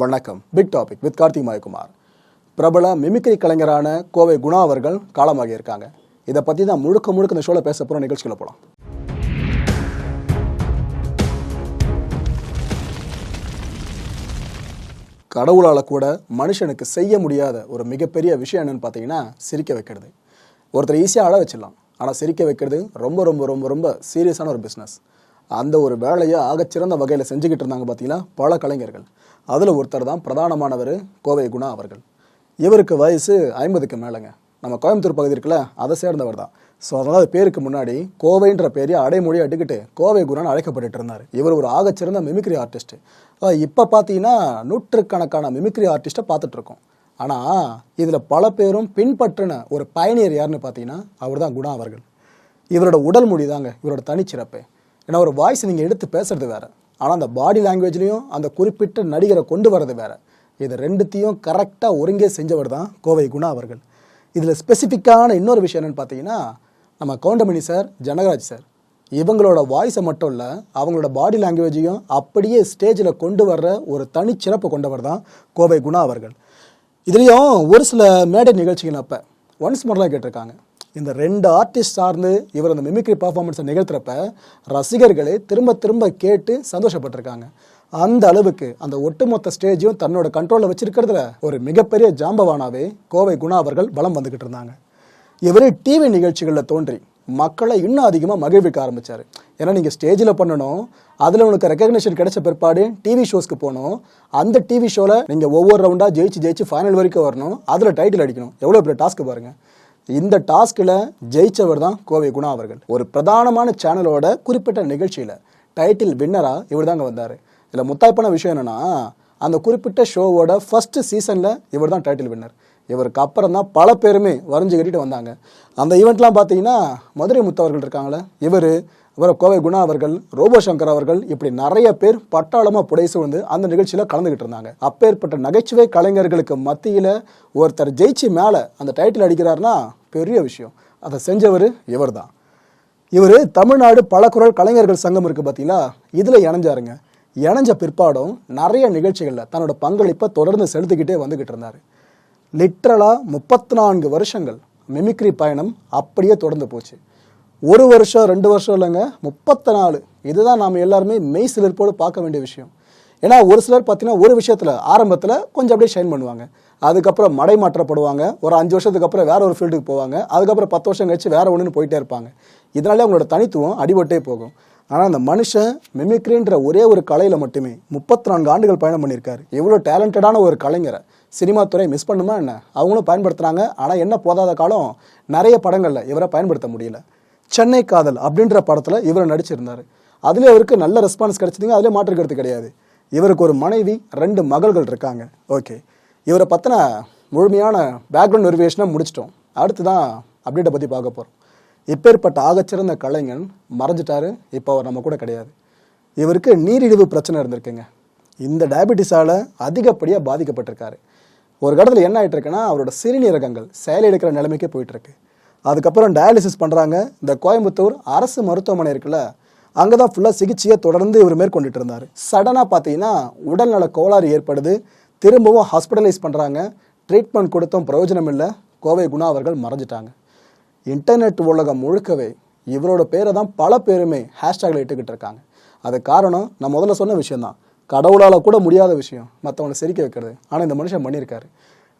வணக்கம். Big topic with Karthik Mayakumar. பிரபல mimicry கலைஞரான Kovai Guna அவர்கள் காலமாகி இருக்காங்க. இதை பற்றி தான் முழுக்க முழுக்க இந்த ஷோவில் பேச போகிற நிகழ்ச்சிகளை போகலாம் கடவுளால் கூட மனுஷனுக்கு செய்ய முடியாத ஒரு மிகப்பெரிய விஷயம் என்னன்னு பார்த்தீங்கன்னா சிரிக்க வைக்கிறது. ஒருத்தர் ஈஸியாக அழ வச்சிடலாம். ஆனால் சிரிக்க வைக்கிறது ரொம்ப ரொம்ப ரொம்ப ரொம்ப சீரியஸான ஒரு பிஸ்னஸ் அந்த ஒரு வேலையை ஆகச்சிறந்த வகையில் செஞ்சுக்கிட்டு இருந்தாங்க பார்த்தீங்கன்னா பல கலைஞர்கள். அதில் ஒருத்தர் தான் பிரதானமானவர் கோவை குணா அவர்கள். இவருக்கு வயசு ஐம்பதுக்கு மேலேங்க. நம்ம கோயம்புத்தூர் பகுதி இருக்குல்ல அதை சேர்ந்தவர் தான். ஸோ அதனால் பேருக்கு முன்னாடி கோவைன்ற பேரையை அடைமொழி அட்டுக்கிட்டு கோவை குணான்னு அழைக்கப்பட்டு இருந்தார். இவர் ஒரு ஆகச்சிறந்த மிமிக்ரி ஆர்டிஸ்ட் இப்போ பார்த்தீங்கன்னா நூற்றுக்கணக்கான மிமிக்ரி ஆர்டிஸ்ட்டை பார்த்துட்ருக்கோம் ஆனால் இதில் பல பேரும் பின்பற்றின ஒரு பயணியர் யாருன்னு பார்த்தீங்கன்னா அவர் தான் குணா அவர்கள். இவரோட உடல் மொழி தாங்க இவரோட தனிச்சிறப்பு. ஏன்னா ஒரு வாய்ஸ் நீங்கள் எடுத்து பேசுறது வேறு. ஆனால் அந்த பாடி லாங்குவேஜ்லேயும் அந்த குறிப்பிட்ட நடிகரை கொண்டு வர்றது வேறு. இது ரெண்டுத்தையும் கரெக்டாக ஒருங்கே செஞ்சவர் தான் கோவை குணா அவர்கள். இதில் ஸ்பெசிஃபிக்கான இன்னொரு விஷயம் என்னன்னு பார்த்தீங்கன்னா நம்ம கவுண்டமணி சார் ஜனகராஜ் சார் இவங்களோட வாய்ஸை மட்டும் இல்லை அவங்களோட பாடி லாங்குவேஜையும் அப்படியே ஸ்டேஜில் கொண்டு வர்ற ஒரு தனிச்சிறப்பு கொண்டவர் தான் கோவை குணா அவர்கள். இதுலேயும் ஒரு சில மேடை நிகழ்ச்சிகள் அப்போ. ஒன்ஸ் மோர்லாம் கேட்டிருக்காங்க. இந்த ரெண்டு ஆர்டிஸ்ட் சார்ந்து இவர் அந்த மிமிக்ரி பர்ஃபார்மன்ஸை நிகழ்த்துறப்ப ரசிகர்களே திரும்ப திரும்ப கேட்டு சந்தோஷப்பட்டிருக்காங்க. அந்த அளவுக்கு அந்த ஒட்டுமொத்த ஸ்டேஜையும் தன்னோட கண்ட்ரோலில் வச்சிருக்கிறதுல ஒரு மிகப்பெரிய ஜாம்பவானாவே கோவை குணா அவர்கள் பலம் வந்துக்கிட்டு இருந்தாங்க. இவர் டிவி நிகழ்ச்சிகளில் தோன்றி மக்களை இன்னும் அதிகமாக மகிழ்விக்க ஆரம்பிச்சார். ஏன்னா நீங்கள் ஸ்டேஜில் பண்ணணும் அதில் உனக்கு ரெக்கக்னிஷன் கிடைச்ச பிற்பாடு டிவி ஷோஸ்க்கு போகணும் அந்த டிவி ஷோவில் நீங்கள் ஒவ்வொரு ரவுண்டாக ஜெயிச்சு ஜெயிச்சு ஃபைனல் வரைக்கும் வரணும் அதில் டைட்டில் அடிக்கணும். எவ்வளோ பெரிய டாஸ்க்கு பாருங்கள் இந்த டாஸ்கில் ஜெயிச்சவர் தான் கோவை குணா அவர்கள். ஒரு பிரதானமான சேனலோட குறிப்பிட்ட நிகழ்ச்சியில் டைட்டில் வின்னராக இவர் தாங்க வந்தார். இதில் முத்தாய்ப்பான விஷயம் என்னென்னா அந்த குறிப்பிட்ட ஷோவோட ஃபஸ்ட்டு சீசனில் இவர் தான் டைட்டில் வின்னர் இவருக்கு அப்புறம் தான் பல பேருமே வரைஞ்சு கட்டிட்டு வந்தாங்க. அந்த ஈவெண்ட்லாம் பார்த்தீங்கன்னா மதுரை முத்தவர்கள் இருக்காங்களே இவர் அப்புறம் கோவை குணா அவர்கள் ரோபோ சங்கர் அவர்கள் இப்படி நிறைய பேர் பட்டாளமாக புடைசு வந்து அந்த நிகழ்ச்சியில் கலந்துக்கிட்டு இருந்தாங்க. அப்பேற்பட்ட நகைச்சுவை கலைஞர்களுக்கு மத்தியில் ஒருத்தர் ஜெயிச்சு மேலே அந்த டைட்டில் அடிக்கிறாருன்னா பெரிய விஷயம். அதை செஞ்சவர் இவர் தான் இவர் தமிழ்நாடு பலகுரல் கலைஞர்கள் சங்கம் இருக்குது பார்த்தீங்களா இதில் இணைஞ்சாருங்க. இணைஞ்ச பிற்பாடும் நிறைய நிகழ்ச்சிகளில் தன்னோட பங்களிப்பை தொடர்ந்து செலுத்திக்கிட்டே வந்துக்கிட்டு இருந்தார். லிட்ரலாக முப்பத்தி நான்கு வருஷங்கள் மிமிக்ரி பயணம் அப்படியே தொடர்ந்து போச்சு. ஒரு வருஷம் ரெண்டு வருஷம் இல்லைங்க முப்பத்தி நாலு இதுதான் நாம் எல்லாருமே மெய் சிலிர்ப்போடு பார்க்க வேண்டிய விஷயம். ஏன்னா ஒரு சிலர் பார்த்தீங்கன்னா ஒரு விஷயத்தில் ஆரம்பத்தில் கொஞ்சம் அப்படியே ஷைன் பண்ணுவாங்க. அதுக்கப்புறம் மடை மாற்றப்படுவாங்க. ஒரு அஞ்சு வருஷத்துக்கு அப்புறம் வேற ஒரு ஃபீல்டுக்கு போவாங்க. அதுக்கப்புறம் பத்து வருஷம் கழிச்சு வேற ஒன்றுன்னு போயிட்டே இருப்பாங்க. இதனாலே அவங்களோட தனித்துவம் அடிபட்டே போகும். ஆனால் அந்த மனுஷன் மிமிக்ரின்ற ஒரே ஒரு கலையில் மட்டுமே முப்பத்தி நான்கு ஆண்டுகள் பயணம் பண்ணியிருக்காரு. எவ்வளோ டேலண்டடான ஒரு கலைஞரை. சினிமா துறை மிஸ் பண்ணுமா என்ன? அவங்களும் பயன்படுத்துகிறாங்க ஆனால் என்ன போதாத காலம்? நிறைய படங்களில் இவரை பயன்படுத்த முடியல. சென்னை காதல் அப்படின்ற படத்தில் இவர் நடிச்சிருந்தார். அதுலேயே அவருக்கு நல்ல ரெஸ்பான்ஸ் கிடச்சிதுங்க அதிலே மாற்றுக்கிறது கிடையாது. இவருக்கு ஒரு மனைவி ரெண்டு மகள்கள் இருக்காங்க. ஓகே இவரை பற்றின முழுமையான பேக்ரவுண்ட் வெரிஃபிகேஷனை முடிச்சிட்டோம். அடுத்து தான் அப்டேட்டை பற்றி பார்க்க போகிறோம் இப்பேற்பட்ட ஆகச்சிறந்த கலைஞன் மறைஞ்சிட்டாரு. இப்போ அவர் நம்ம கூட கிடையாது. இவருக்கு நீரிழிவு பிரச்சனை இருந்திருக்குங்க. இந்த டயபெட்டிஸால் அதிகப்படியாக பாதிக்கப்பட்டிருக்காரு. ஒரு கடத்தில் என்ன ஆகிட்டு இருக்குன்னா அவரோட சிறுநீரகங்கள் செயலிழக்கிற நிலைமைக்கே போயிட்டுருக்கு. அதுக்கப்புறம் டயாலிசிஸ் பண்ணுறாங்க இந்த கோயம்புத்தூர் அரசு மருத்துவமனை இருக்குல்ல அங்கே தான் ஃபுல்லாக சிகிச்சையை தொடர்ந்து இவர் மேற்கொண்டுட்டு இருந்தார். சடனாக பார்த்தீங்கன்னா உடல்நல கோளாறு ஏற்படுது. திரும்பவும் ஹாஸ்பிட்டலைஸ் பண்ணுறாங்க ட்ரீட்மெண்ட் கொடுத்தும் பிரயோஜனம் இல்லை. கோவை குணா அவர்கள் மறைஞ்சிட்டாங்க. இன்டர்நெட் உலகம் முழுக்கவே இவரோட பேரை தான் பல பேருமே ஹேஷ்டேக்கில் இட்டுக்கிட்டு இருக்காங்க. அது காரணம் நான் முதல்ல சொன்ன விஷயம்தான். கடவுளால் கூட முடியாத விஷயம் மற்றவங்களை சிரிக்க வைக்கிறது. ஆனால் இந்த மனுஷன் பண்ணியிருக்காரு.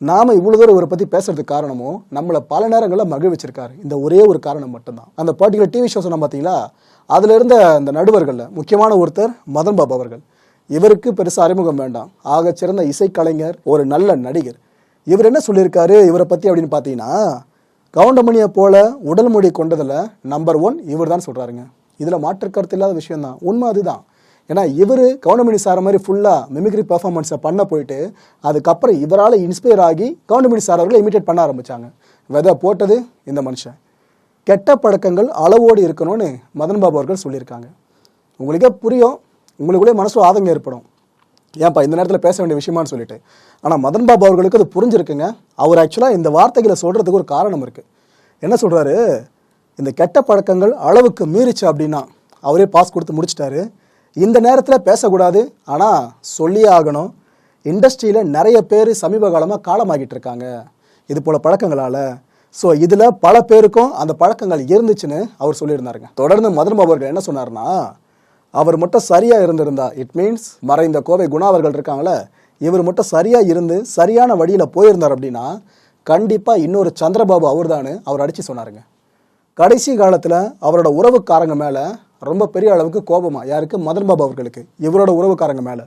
நாம் இவ்வளோ தூரம் இவரை பற்றி பேசுறதுக்கு காரணமும் நம்மளை பல நேரங்களில் மகிழ்விச்சிருக்காரு இந்த ஒரே ஒரு காரணம் மட்டும்தான். அந்த பர்டிகுலர் டிவி ஷோ சொன்ன பார்த்தீங்களா அதில் இருந்த அந்த நடுவர்களில் முக்கியமான ஒருத்தர் மதன் பாபு அவர்கள். இவருக்கு பெருசாக அறிமுகம் வேண்டாம். ஆகச் சிறந்த இசைக்கலைஞர் ஒரு நல்ல நடிகர். இவர் என்ன சொல்லியிருக்காரு இவரை பற்றி அப்படின்னு பார்த்தீங்கன்னா கவுண்டமணியை போல உடல் மொழி கொண்டதில் நம்பர் ஒன் இவர் தான் சொல்கிறாருங்க இதில் மாற்றுக்கருத்து இல்லாத விஷயம்தான். உண்மை அதுதான். ஏன்னா இவர் கவுண்டமணி சார் மாதிரி ஃபுல்லாக மிமிக்ரி பர்ஃபார்மன்ஸை பண்ண போயிட்டு அதுக்கப்புறம் இவரால் இன்ஸ்பயர் ஆகி கவுண்டமணி சார் அவர்களை இமிட்டேட் பண்ண ஆரம்பித்தாங்க விதை போட்டது இந்த மனுஷன். கெட்ட பழக்கங்கள் அளவோடு இருக்கணும்னு மதன் பாபு அவர்கள் சொல்லியிருக்காங்க. உங்களுக்கே புரியும் உங்களுக்குள்ளே மனசு ஆதங்கம் ஏற்படும். ஏன்ப்பா இந்த நேரத்தில் பேச வேண்டிய விஷயமான்னு சொல்லிட்டு. ஆனால் மதன் பாபு அவர்களுக்கு அது புரிஞ்சிருக்குங்க. அவர் ஆக்சுவலாக இந்த வார்த்தைகளை சொல்கிறதுக்கு ஒரு காரணம் இருக்குது என்ன சொல்கிறாரு இந்த கெட்ட பழக்கங்கள் அளவுக்கு மீறிச்சு அப்படின்னா அவரே பாஸ் கொடுத்து முடிச்சிட்டாரு. இந்த நேரத்தில் பேசக்கூடாது. ஆனால் சொல்லியே ஆகணும். இண்டஸ்ட்ரியில் நிறைய பேர் சமீப காலமாக காலமாகிட்டு இருக்காங்க. இது போல் பழக்கங்களால். ஸோ இதில் பல பேருக்கும் அந்த பழக்கங்கள் இருந்துச்சுன்னு அவர் சொல்லியிருந்தாருங்க. தொடர்ந்து மதுரம் அவர்கள் என்ன சொன்னார்னா அவர் மட்டும் சரியாக இருந்திருந்தா இட் மீன்ஸ் மறைந்த கோவை குணா அவர்கள் இருக்காங்களே இவர் மட்டும் சரியாக இருந்து சரியான வழியில் போயிருந்தார் அப்படின்னா கண்டிப்பாக இன்னொரு சந்திரபாபு அவர் தான் அவர் அடித்து சொன்னாருங்க. கடைசி காலத்தில் அவரோட உறவுக்காரங்க மேலே ரொம்ப பெரிய அளவுக்கு கோபமாக யாருக்கு? மதன் பாபு அவர்களுக்கு இவரோட உறவுக்காரங்க மேலே.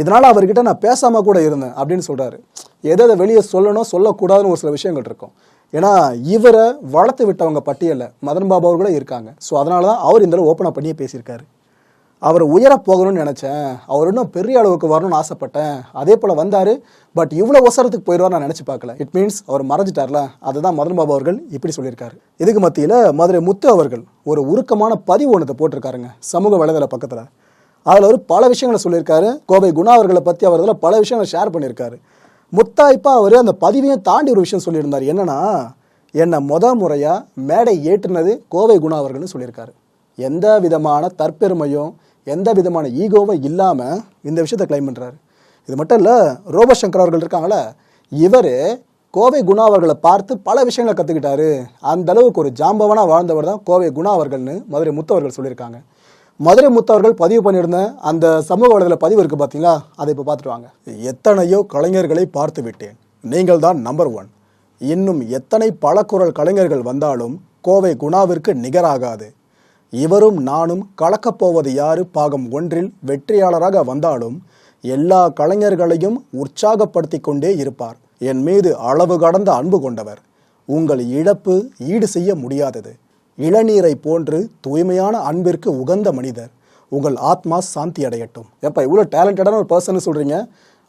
இதனால் அவர்கிட்ட நான் பேசாமல் கூட இருந்தேன் அப்படின்னு சொல்கிறாரு எதை எதை வெளியே சொல்லணும் சொல்லக்கூடாதுன்னு ஒரு சில விஷயங்கள் இருக்கும். ஏன்னா இவரை வளர்த்து விட்டவங்க பட்டியலில் மதன் பாபு அவர்களே இருக்காங்க. ஸோ அதனால தான் அவர் இந்த ஓப்பனாக பண்ணியே பேசியிருக்காரு. அவர் உயர போகணும்னு நினச்சேன். அவர் இன்னும் பெரிய அளவுக்கு வரணும்னு ஆசைப்பட்டேன். அதே போல் வந்தார். பட் இவ்வளோ ஒசரத்துக்கு போயிடுவார் நான் நினச்சி பார்க்கல. இட் மீன்ஸ் அவர் மறைஞ்சிட்டார்ல? அதுதான் மதன் பாபு அவர்கள் இப்படி சொல்லியிருக்காரு. இதுக்கு மத்தியில் மதுரை முத்து அவர்கள் ஒரு உருக்கமான பதிவு ஒன்றத்தை போட்டிருக்காருங்க சமூக வலைதள பக்கத்தில். அதில் அவர் பல விஷயங்களை சொல்லியிருக்காரு. கோவை குணா அவர்களை பற்றி அவர் பல விஷயங்களை ஷேர் பண்ணியிருக்காரு. முத்தாய்ப்பா அவர் அந்த பதிவையும் தாண்டி ஒரு விஷயம் சொல்லியிருந்தார். என்னன்னா என்னை முத முறையாக மேடை ஏற்றுனது கோவை குணா அவர்கள்னு சொல்லியிருக்காரு. எந்த விதமான தற்பெருமையும் எந்த விதமான ஈகோவும் இல்லாமல் இந்த விஷயத்தை கிளைம் பண்ணுறாரு இது மட்டும் இல்லை ரோபசங்கர் அவர்கள் இருக்காங்களே இவர் கோவை குணா அவர்களை பார்த்து பல விஷயங்களை கற்றுக்கிட்டாரு அந்த அளவுக்கு ஒரு ஜாம்பவனாக வாழ்ந்தவர் தான் கோவை குணா அவர்கள்னு மதுரை முத்தவர்கள் சொல்லியிருக்காங்க. மதுரை முத்தவர்கள் பதிவு பண்ணியிருந்த அந்த சமூக வலைதள பதிவு இருக்குது பார்த்தீங்களா அதை இப்போ பார்த்துட்டு வாங்க. எத்தனையோ கலைஞர்களை பார்த்து விட்டேன். நீங்கள் தான் நம்பர் ஒன் இன்னும் எத்தனை பலக்குரல் கலைஞர்கள் வந்தாலும் கோவை குணாவிற்கு நிகராகாது. இவரும் நானும் கலக்கப்போவது யாரு பாகம் ஒன்றில் வெற்றியாளராக வந்தாலும் எல்லா கலைஞர்களையும் உற்சாகப்படுத்தி கொண்டே இருப்பார். என் மீது அளவு கடந்த அன்பு கொண்டவர். உங்கள் இழப்பு ஈடு செய்ய முடியாதது. இளநீரை போன்று தூய்மையான அன்பிற்கு உகந்த மனிதர். உங்கள் ஆத்மா சாந்தி அடையட்டும். எப்போ இவ்வளோ டேலண்டடான ஒரு பர்சன் சொல்கிறீங்க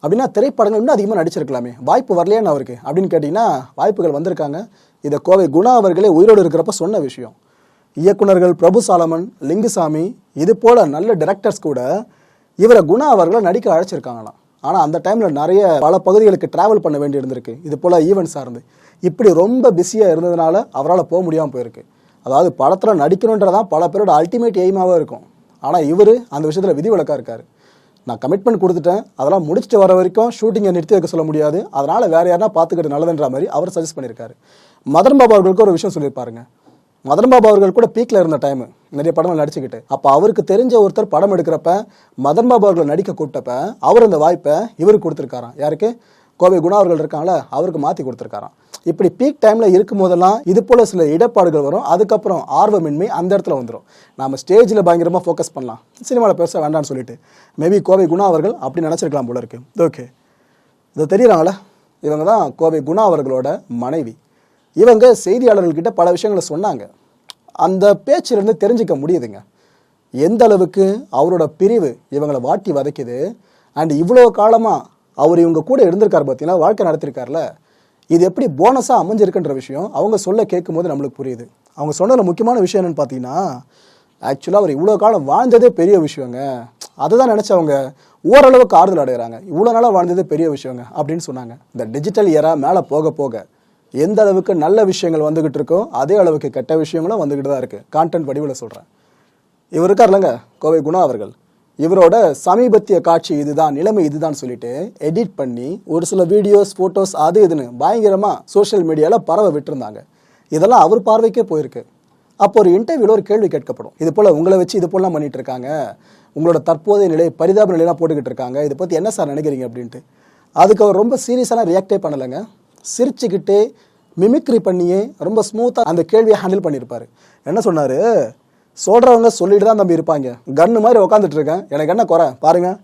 அப்படின்னா திரைப்படங்கள் இன்னும் அதிகமாக நடிச்சிருக்கலாமே. வாய்ப்பு வரலையான்னு அவருக்கு. அப்படின்னு கேட்டிங்கன்னா வாய்ப்புகள் வந்திருக்காங்க. இதை கோவை குணா அவர்களே உயிரோடு இருக்கிறப்ப சொன்ன விஷயம். இயக்குனர்கள் பிரபு சாலமன் லிங்குசாமி இது போல் நல்ல டிரெக்டர்ஸ் கூட இவரை குணா அவர்களை நடிக்க அழைச்சிருக்காங்களாம். ஆனால் அந்த டைமில் நிறைய பல பகுதிகளுக்கு ட்ராவல் பண்ண வேண்டி இருந்திருக்கு. இது போல் ஈவெண்ட் சார்ந்து. இப்படி ரொம்ப பிஸியாக இருந்ததுனால அவரால் போக முடியாமல் போயிருக்கு. அதாவது படத்தில் நடிக்கணுன்றதான் பல பேரோட அல்டிமேட் எய்மாகவே இருக்கும். ஆனால் இவர் அந்த விஷயத்தில் விதிவிலக்காக இருக்கார். நான் கமிட்மெண்ட் கொடுத்துட்டேன். அதெல்லாம் முடிச்சுட்டு வர வரைக்கும் ஷூட்டிங்கை நிறுத்தி வைக்க சொல்ல முடியாது. அதனால் வேறு யாருனா பார்த்துக்கிட்டு நல்லதுன்ற மாதிரி அவர் சஜஸ்ட் பண்ணியிருக்காரு. மதன் பாபா அவர்களுக்கு ஒரு விஷயம் சொல்லியிருப்பாருங்க. மதன் பாபு அவர்கள் கூட பீக்கில் இருந்த டைம் நிறைய படங்கள் நடிச்சுக்கிட்டு. அப்போ அவருக்கு தெரிஞ்ச ஒருத்தர் படம் எடுக்கிறப்ப மதன் பாபு அவர்கள் நடிக்க கூப்பிட்டப்ப அவர் இந்த வாய்ப்பை இவருக்கு கொடுத்துருக்காராம். யாருக்கு? கோவை குணா அவர்கள் இருக்காங்களே அவருக்கு மாற்றி கொடுத்துருக்காராம். இப்படி பீக் டைமில் இருக்கும் போதெல்லாம் இது போல் சில இடர்பாடுகள் வரும். அதுக்கப்புறம் ஆர்வமின்மை அந்த இடத்துல வந்துடும் நாம ஸ்டேஜில் பயங்கரமாக ஃபோக்கஸ் பண்ணலாம். சினிமாவில் பெருசாக வேண்டாம்னு சொல்லிட்டு. மேபி கோவை குணா அவர்கள் அப்படி நினச்சிருக்கலாம் போல இருக்கு. ஓகே இது தெரியறாங்களே இவங்க தான் கோவை குணா அவர்களோட மனைவி. இவங்க செய்தியாளர்கள்கிட்ட பல விஷயங்களை சொன்னாங்க. அந்த பேச்சிலிருந்து தெரிஞ்சுக்க முடியுதுங்க. எந்த அளவுக்கு அவரோட பிரிவு இவங்களை வாட்டி வதைக்குது அண்ட் இவ்வளோ காலமாக அவர் இவங்க கூட இருந்திருக்காரு பார்த்தீங்கன்னா வாழ்க்கை நடத்திருக்காருல. இது எப்படி போனஸாக அமைஞ்சிருக்குன்ற விஷயம் அவங்க சொல்ல கேட்கும்போது நம்மளுக்கு புரியுது. அவங்க சொன்னதில் முக்கியமான விஷயம் என்னன்னு பார்த்தீங்கன்னா ஆக்சுவலாக அவர் இவ்வளோ காலம் வாழ்ந்ததே பெரிய விஷயங்க. அதை தான் நினச்சவங்க ஓரளவுக்கு ஆறுதல் அடைகிறாங்க. இவ்வளோ நாளாக வாழ்ந்ததே பெரிய விஷயங்க அப்படின்னு சொன்னாங்க. இந்த டிஜிட்டல் இயராக மேலே போக போக எந்த அளவுக்கு நல்ல விஷயங்கள் வந்துகிட்டு இருக்கோ அதே அளவுக்கு கெட்ட விஷயங்களும் வந்துகிட்டு தான் இருக்குது கான்டென்ட் வடிவில் சொல்கிறேன் இவர் இருக்கார்லங்க கோவை குணா அவர்கள். இவரோட சமீபத்திய காட்சி இதுதான் நிலைமை இதுதான் சொல்லிட்டு எடிட் பண்ணி ஒரு சில வீடியோஸ் ஃபோட்டோஸ் அது இதுன்னு பயங்கரமாக சோஷியல் மீடியாவில் பரவ விட்டுருந்தாங்க. இதெல்லாம் அவர் பார்வைக்கே போயிருக்கு. அப்போ ஒரு இன்டர்வியூவில் ஒரு கேள்வி கேட்கப்படும். இது போல் உங்களை வச்சு இது போலாம் பண்ணிட்டு இருக்காங்க. உங்களோட தற்போதைய நிலை பரிதாப நிலையெல்லாம் போட்டுக்கிட்டு இருக்காங்க. இதை பற்றி என்ன சார் நினைக்கிறீங்க அப்படின்ட்டு. அதுக்கு அவர் ரொம்ப சீரியஸான ரியாக்டே பண்ணலைங்க. சிரிச்சுக்கிட்டே மிமிக்ரி பண்ணியே ரொம்ப ஸ்மூத்தாக அந்த கேள்வியை ஹேண்டில் பண்ணியிருப்பார். என்ன சொன்னார்? சொல்கிறவங்க சொல்லிட்டு தான் தம்பி இருப்பாங்க. கன்னு மாதிரி உட்காந்துட்டு இருக்கேன். எனக்கு என்ன குறை? பாருங்கள்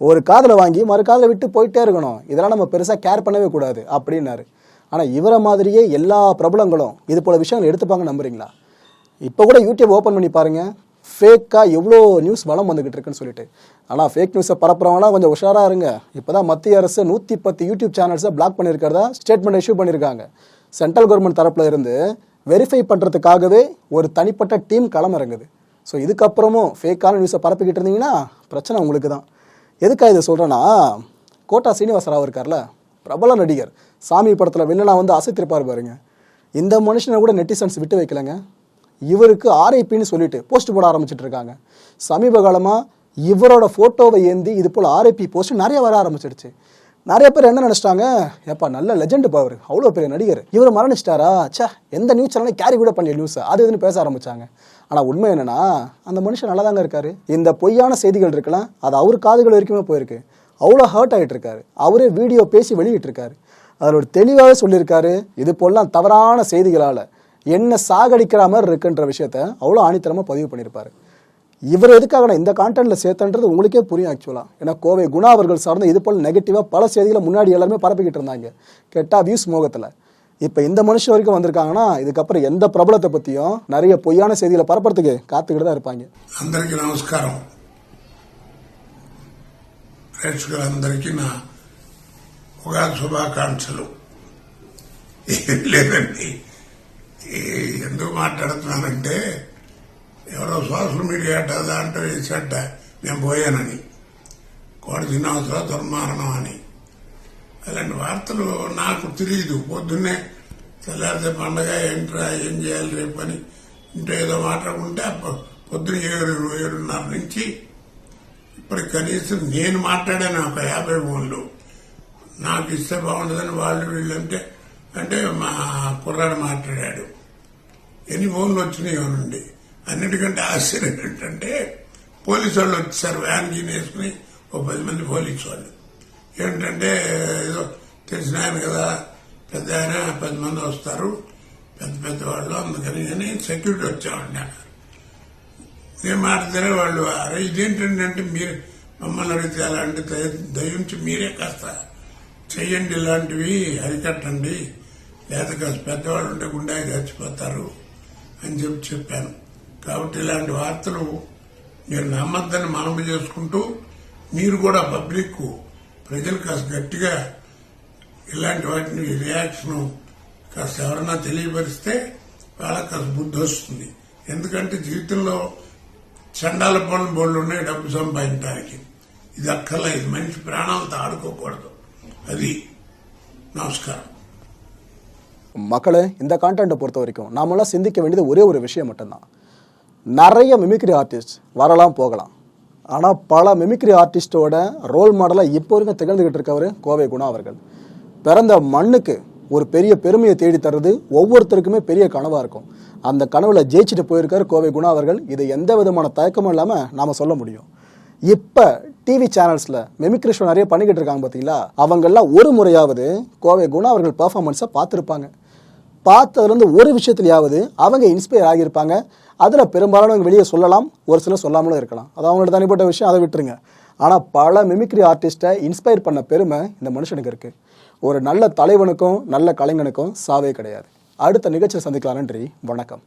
ஒரு காதில் வாங்கி மறு காதில் விட்டு போயிட்டே இருக்கணும். இதெல்லாம் நம்ம பெருசாக கேர் பண்ணவே கூடாது அப்படின்னாரு. ஆனால் இவரை மாதிரியே எல்லா பிரபலங்களும் இது போல விஷயங்கள் எடுத்துப்பாங்க நம்புறீங்களா? இப்போ கூட யூடியூப் ஓப்பன் பண்ணி பாருங்கள் ஃபேக்காக எவ்வளோ நியூஸ் வளம் வந்துகிட்டு இருக்குன்னு சொல்லிட்டு. ஆனால் ஃபேக் நியூஸை பரப்புறவங்களாம் கொஞ்சம் உஷாராக இருங்க. இப்போ தான் மத்திய அரசு நூற்றி பத்து யூடியூப் சேனல்ஸை பிளாக் பண்ணியிருக்கிறதா ஸ்டேட்மெண்ட் இஷ்யூ பண்ணியிருக்காங்க. சென்ட்ரல் கவர்மெண்ட் தரப்பில் இருந்து வெரிஃபை பண்ணுறதுக்காகவே ஒரு தனிப்பட்ட டீம் களமிறங்குது ஸோ இதுக்கப்புறமும் ஃபேக்கான நியூஸை பரப்பிக்கிட்டு இருந்தீங்கன்னா பிரச்சனை உங்களுக்கு தான். எதுக்காக இதை சொல்கிறேன்னா கோட்டா சீனிவாசராவ் இருக்கார்ல பிரபல நடிகர். சாமி படத்தில் வில்லனா வந்து அசைத்திருப்பார் பாருங்க. இந்த மனுஷனை கூட நெட்டிசன்ஸ் விட்டு வைக்கலங்க. இவருக்கு ஆர்ஐபின்னு சொல்லிட்டு போஸ்ட் போட ஆரம்பிச்சுட்டு இருக்காங்க சமீப காலமாக இவரோட ஃபோட்டோவை ஏந்தி இது போல் ஆர்ஐபி போஸ்ட் நிறைய வர ஆரம்பிச்சிடுச்சு. நிறைய பேர் என்ன நினச்சிட்டாங்க? ஏப்பா நல்ல லெஜெண்ட் பவர் அவ்வளோ பெரிய நடிகர். இவர் மரணிச்சிட்டாரா? சே எந்த நியூஸ் சேனலும் கேரி கூட பண்ணல நியூஸ் அது இதுன்னு பேச ஆரம்பிச்சாங்க. ஆனால் உண்மை என்னன்னா அந்த மனுஷன் நல்லா தாங்க இருக்காரு. இந்த பொய்யான செய்திகள் இருக்கலாம் அது அவர் காதுகள் வரைக்குமே போயிருக்கு. அவ்வளோ ஹர்ட் ஆகிட்டு இருக்காரு அவரே வீடியோ பேசி வெளியிட்டிருக்காரு. அதில் ஒரு தெளிவாகவே சொல்லியிருக்காரு. இது போலாம் தவறான செய்திகளால். என்ன சாகடிக்கிற மாதிரி இருக்குன்ற விஷயத்த அவ்வளோ ஆணித்தரமாக பதிவு பண்ணியிருப்பாரு இவர் எதுக்காக நான் இந்த கான்டென்ட்ல சேர்த்தன்றது உங்களுக்கே புரியும் ஆக்சுவலாக ஏன்னா கோவை குணா அவர்கள் சார்ந்த இது போல் நெகட்டிவாக பல செய்திகளை முன்னாடி எல்லாருமே பரப்பிக்கிட்டு இருந்தாங்க கெட்டா வியூஸ் மோகத்தில் இப்போ இந்த மனுஷன் வரைக்கும் வந்திருக்காங்கன்னா இதுக்கப்புறம் எந்த பிரபலத்தை பற்றியும் நிறைய பொய்யான செய்திகளை பரப்புறதுக்கு காத்துக்கிட்டு தான் இருப்பாங்க అందరికీ నమస్కారం ప్రేక్షకులందరికీ నా ఉగాది శుభాకాంక్షలు ఏం లేదండి ఈ ఎందుకు మాట్లాడుతున్నానంటే ఎవరో సోషల్ మీడియా అడ్డ దాంట్లో వేసట నేను పోయానని. కోడి దినోత్సవ దుర్మారణం అని. అలాంటి వార్తలు నాకు తెలియదు పొద్దున్నే తెల్లారితే పండగ ఏంట్రా ఏం చేయాలి రేపు అని ఇంట్లో ఏదో మాట్లాడుకుంటే పొద్దున్న పొద్దున ఏడు ఏడున్నర నుంచి ఇప్పటికి కనీసం నేను మాట్లాడాను ఒక యాభై ఫోన్లు. నాకు ఇస్తే బాగుంటుందని వాళ్ళు వీళ్ళంటే అంటే మా కుర్రాడు మాట్లాడాడు. ఎన్ని ఫోన్లు వచ్చినాయి నుండి అన్నిటికంటే ఆశ్చర్యం ఏంటంటే పోలీసు వాళ్ళు వచ్చారు వ్యాన్ గీన్ వేసుకుని ఓ పది మంది పోలీసు వాళ్ళు ఏంటంటే ఏదో తెలిసిన ఆయన కదా పెద్ద ఆయన పది మంది వస్తారు పెద్ద పెద్ద వాళ్ళు అందుకని అని సెక్యూరిటీ వచ్చామండి అక్కడ. నేను మాట్లాడితే వాళ్ళు అరే ఇదేంటంటే మీరు మమ్మల్ని అడిగితే అలాంటి దయ- దయించి మీరే కాస్త చెయ్యండి ఇలాంటివి అరికట్టండి. లేదా కాస్త పెద్దవాళ్ళు ఉంటే గుండె చచ్చిపోతారు అని చెప్పి చెప్పాను. కాబట్టి ఇలాంటి వార్తలు మీరు నమ్మద్దని మనవి చేసుకుంటూ మీరు కూడా పబ్లిక్ ప్రజలు కాస్త గట్టిగా ఇలాంటి వాటిని రియాక్షన్ కాస్త ఎవరన్నా తెలియపరిస్తే వాళ్ళకి కాస్త బుద్ధి వస్తుంది. ఎందుకంటే జీవితంలో చండాల పనులు బోళ్ళు ఉన్నాయి డబ్బు సంపాదించడానికి. ఇది అక్కర్లేదు. ఇది మనిషి ప్రాణాలతో ఆడుకోకూడదు. అది. నమస్కారం. மக்களே இந்த கான்டென்ட்டை பொறுத்த வரைக்கும் நாமெல்லாம் சிந்திக்க வேண்டியது ஒரே ஒரு விஷயம் மட்டும்தான். நிறைய மிமிக்ரி ஆர்டிஸ்ட் வரலாம் போகலாம். ஆனால் பல மிமிக்ரி ஆர்டிஸ்டோட ரோல் மாடலாக இப்போ வரைக்கும் திகழ்ந்துக்கிட்டு இருக்கவர் கோவை குணா அவர்கள். பிறந்த மண்ணுக்கு ஒரு பெரிய பெருமையை தேடி தர்றது ஒவ்வொருத்தருக்குமே பெரிய கனவாக இருக்கும். அந்த கனவில் ஜெயிச்சுட்டு போயிருக்காரு கோவை குணா அவர்கள். இது எந்த விதமான தயக்கமும் இல்லாமல் நாம் சொல்ல முடியும். இப்போ டிவி சேனல்ஸில் மெமிக்ரி ஷோ நிறைய பண்ணிக்கிட்டு இருக்காங்க பார்த்தீங்களா அவங்கெல்லாம் ஒரு முறையாவது கோவை குணா அவர்கள் பர்ஃபார்மன்ஸை பார்த்துருப்பாங்க. பார்த்ததுலேருந்து ஒரு விஷயத்துலையாவது அவங்க இன்ஸ்பயர் ஆகியிருப்பாங்க. அதில் பெரும்பாலானவங்க வெளியே சொல்லலாம் ஒரு சிலர் சொல்லாமலும் இருக்கலாம். அது அவங்களோட தனிப்பட்ட விஷயம் அதை விட்டுருங்க. ஆனால் பல மிமிக்ரி ஆர்டிஸ்ட்டை இன்ஸ்பயர் பண்ண பெருமை இந்த மனுஷனுக்கு இருக்குது ஒரு நல்ல தலைவனுக்கும் நல்ல கலைஞனுக்கும் சாவே கிடையாது. அடுத்த நிகழ்ச்சியை சந்திக்கலாம். நன்றி. வணக்கம்.